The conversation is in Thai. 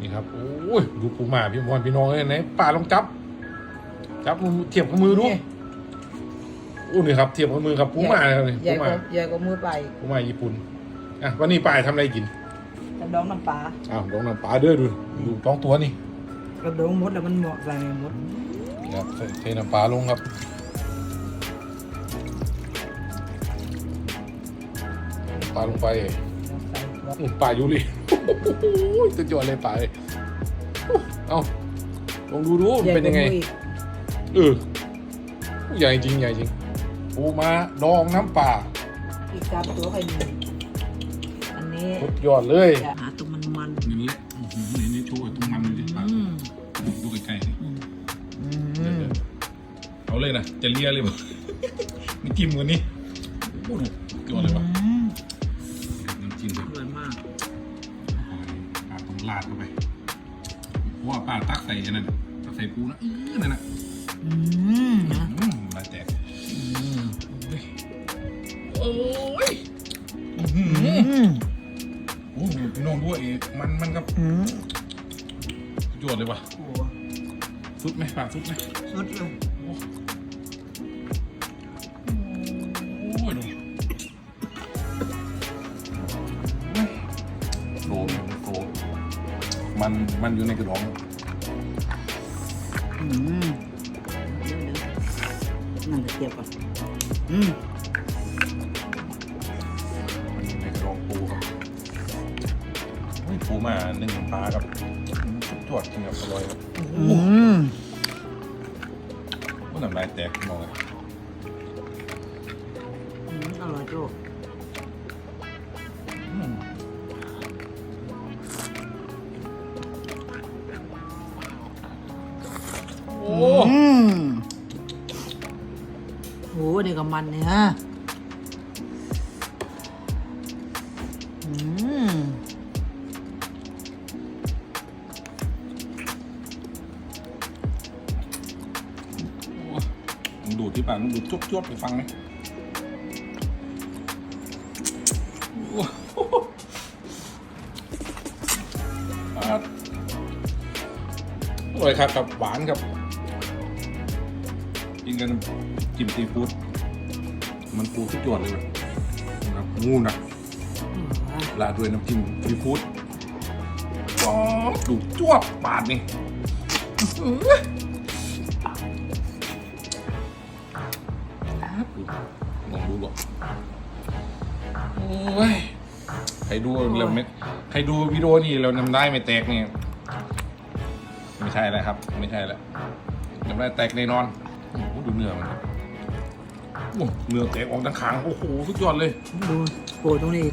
นี่ครับโอ้ยดูปูหมาพี่บอลพี่น้องเลยไหนป่าลองจับ จับมือเทียบกับมือดูโอ้นี่ครับเทียบกับมือครับปูหมาเลยใหญ่ปูหกมาว่าใหญ่กว่ามือไปปูหมาญี่ปุ่นอะวันนี้ป่าทำอะไรกินกระดองน้ำปลาอ้าวลองน้ำปลาเด้อดูดูท้องตัวนี่กระดองมดแล้วมันเหมาะใส่มดนี่ครับใส่เทน้ำปลาลงครับปลาลงไปใส่อืม ปลายูริโอ้ยสุดยอดเลยปลาเลยเอ้าลองดูดูมันเป็นยังไงใหญ่กว่ามืออีกเออใหญ่จริงใหญ่จริงปูมาดองน้ำปลาอีกกาบตัวใครมีอันนี้สุดยอดเลยจะหาตรงมันมันนี่แหละนี่นี่โชว์ตรงมันเลยดิปลาอืมดูใกล้ๆสิอืมเอาเลยนะจะเลียเลยบ่นี่จิ้มกันนี่โอ้โหสุดยอดเลยว่ะ เพราะว่าปลาตักใส่อันนั้นน่ะตักใส่ปูนะอื้อนั่นน่ะอืมนะอืมลายแตกอืมโอ้ยอื้อหืออืมโอ้โหพี่น้องด้วยมันมันครับอืมสุดยอดเลยว่ะโอ้สุดไหมปลาสุดไหมสุดเลยโอ้ มันมันอยู่ในกระดองอืมเดี๋ยวๆนั่งตะเกียบก่อนอืมมันอยู่ในกระดองปูครับเฮ้ยปูมาหนึ่งปลาครับสุดยอดจริงครับอร่อยครับอืมก็น้ำลายแตกมองเลยอืมอร่อยโจ้ อ้อืมโหนี่ก็มันเนี่ยฮะอืมดูดที่ปากมันดูดจุ๊บๆไปฟังไหม อร่อยครับกับหวานครับกินกันจิ้มซีฟู้ดมันปูสุดยอดเลยนะครับงูนะราดด้วยน้ำจิ้มซีฟู้ดว้าวดูจวบปาดนี่อื้อหือลองดูก่อนโอ้ยใครดูแล้วไม่ใครดูวิดีโอนี่เรานำได้ไม่แตกเนี่ย ไม่ใช่แล้วครับ ไม่ใช่แล้วจำได้แตกในนอนโอ้โหดูเนื้อมันครับโอ้เนื้อแตกออกทั้งขางโอ้โหสุดยอดเลย ดูโปรตรงนี้